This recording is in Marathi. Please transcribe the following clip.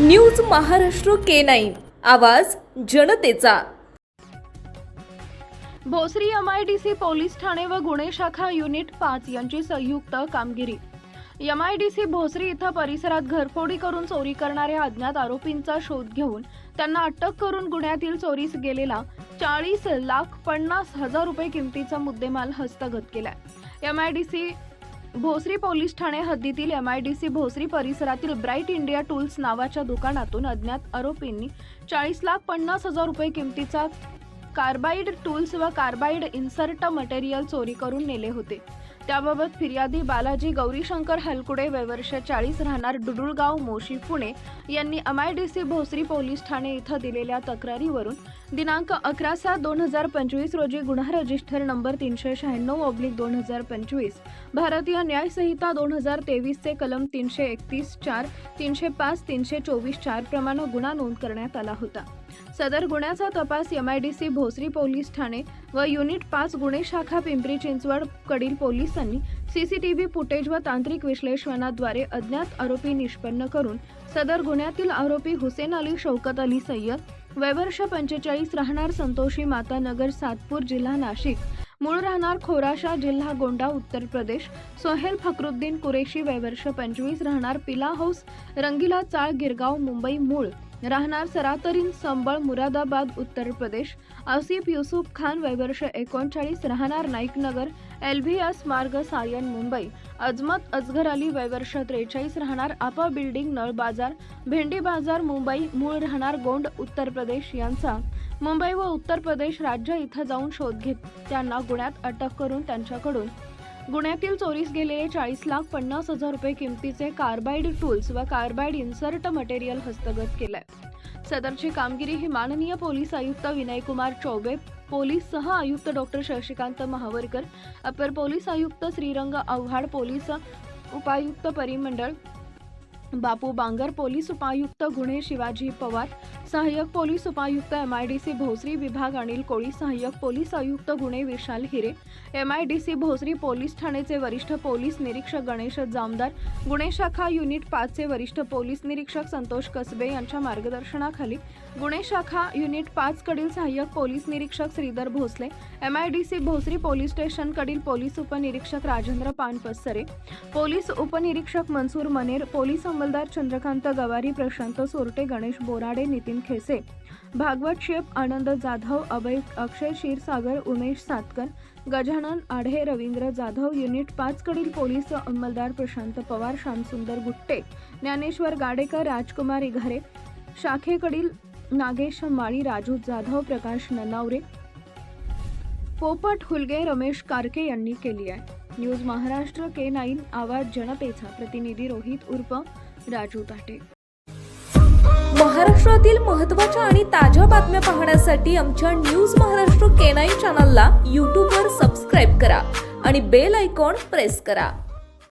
न्यूज महाराष्ट्र के नाईन. आवाज जनतेचा. भोसरी एमआयडीसी पोलीस ठाणे व गुन्हे शाखा युनिट पाच यांची संयुक्त कामगिरी. एमआयडीसी भोसरी इथं परिसरात घरफोडी करून चोरी करणाऱ्या अज्ञात आरोपींचा शोध घेऊन त्यांना अटक करून गुन्ह्यातील चोरीस गेलेला चाळीस लाख पन्नास हजार रुपये किमतीचा मुद्देमाल हस्तगत केलाय. एमआयडीसी भोसरी पोलीस ठाणे हद्दीतील M I D C Bhosari परिसरातील ब्राईट इंडिया टूल्स नावाच्या दुकानातून अज्ञात आरोपींनी चाळीस लाख पन्नास हजार रुपये किमतीचा कार्बाईड टूल्स व कार्बाईड इन्सर्ट मटेरियल चोरी करून नेले होते. त्याबाबत फिर्यादी बालाजी गौरीशंकर हलकुडे वयवर्ष चाळीस राहणार डुडुळगाव मोशी पुणे यांनी एमआयडीसी भोसरी पोलीस ठाणे इथं दिलेल्या तक्रारीवरून दिनांक अकरा सात दोन हजार पंचवीस रोजी गुन्हा रजिस्टर नंबर तीनशे शहाण्णव ऑब्लिक दोन हजार पंचवीस भारतीय न्यायसंहिता दोन हजार तेवीसचे कलम तीनशे एकतीस चार तीनशे पाच तीनशे चोवीस चार प्रमाणे गुन्हा नोंद करण्यात आला होता. सदर गुन्ह्याचा तपास एमआयडीसी भोसरी पोलीस ठाणे व युनिट पाच गुन्हे शाखा पिंपरी चिंचवड कडील पोलिसांनी सीसीटीव्ही फुटेज व तांत्रिक विश्लेषणाद्वारे अज्ञात आरोपी निष्पन्न करून सदर गुन्ह्यातील आरोपी हुसेन अली शौकत अली सय्यद वयवर्ष पंचेचाळीस राहणार संतोषी माता नगर सातपूर जिल्हा नाशिक मूळ राहणार खोराशा जिल्हा गोंडा उत्तर प्रदेश. सोहेल फखरुद्दीन कुरेशी वयवर्ष पंचवीस राहणार पिला हाऊस रंगिला चाळ गिरगाव मुंबई मूळ. राहणार सरातरीन संबळ मुरादाबाद उत्तर प्रदेश. आसिफ युसुफ खान वयवर्ष एकोणचाळीस राहणार नाईकनगर एलव्हीएस मार्ग सायन मुंबई. अजमत अजगर अली वयवर्ष त्रेचाळीस राहणार आपा बिल्डिंग नळ बाजार. भेंडी बाजार मुंबई मूळ राहणार गोंड उत्तर प्रदेश यांचा. मुंबई व उत्तर प्रदेश राज्य इथं जाऊन शोध घेत त्यांना गुन्ह्यात अटक करून त्यांच्याकडून. गुन्ह्यातील चोरीस गेलेले चाळीस लाख पन्नास हजार रुपये किमतीचे कार्बाईड टूल्स व कार्बाईड इन्सर्ट मटेरियल हस्तगत केलंय. सदरची कामगिरी ही माननीय पोलीस आयुक्त विनयकुमार चौबे पोलीस सह आयुक्त डॉक्टर शशिकांत महावरकर अपर पोलीस आयुक्त श्रीरंग आव्हाड पोलीस उपायुक्त परिमंडळ बापू बांगर पोलीस उपायुक्त गुन्हे शिवाजी पवार सहाय्यक पोलीस उपायुक्त M I D C Bhosari विभाग अनिल कोळी सहाय्यक पोलीस आयुक्त गुन्हे Vishal Hire M I D C Bhosari police ठाणेचे वरिष्ठ पोलीस निरीक्षक गणेश जामदार गुन्हे शाखा युनिट पाचचे वरिष्ठ पोलीस निरीक्षक संतोष कसबे यांच्या मार्गदर्शनाखाली गुन्हे शाखा युनिट पाच कडील सहाय्यक पोलीस निरीक्षक Shridhar Bhosale M I D C Bhosari police station कडील पोलीस उपनिरीक्षक राजेंद्र पानपसरे पोलीस उपनिरीक्षक मनसूर मनेर पोलीस अंमलदार चंद्रकांत गवारी प्रशांत सोरटे गणेश बोराडे नितीन खेसे भागवत शेप आनंद जाधव अभय अक्षय क्षीरसागर उमेश सातकर गजानन आढे रवींद्र जाधव युनिट पाच कडील पोलीस अंमलदार प्रशांत पवार श्यामसुंदर गुट्टे ज्ञानेश्वर गाडेकर राजकुमार इघारे शाखेकडील नागेश माळी राजू जाधव प्रकाश ननावरे पोपट हुलगे रमेश कारके यांनी केली आहे. न्यूज महाराष्ट्र के नाईन आवाज जनतेचा प्रतिनिधी रोहित उर्फ राजू ताटे. महाराष्ट्रातील महत्त्वाच्या आणि ताज्या बातम्या पाहण्यासाठी आमच्या न्यूज महाराष्ट्र के नाईन चॅनलला यूट्यूबवर सबस्क्राईब करा आणि बेल आयकॉन प्रेस करा.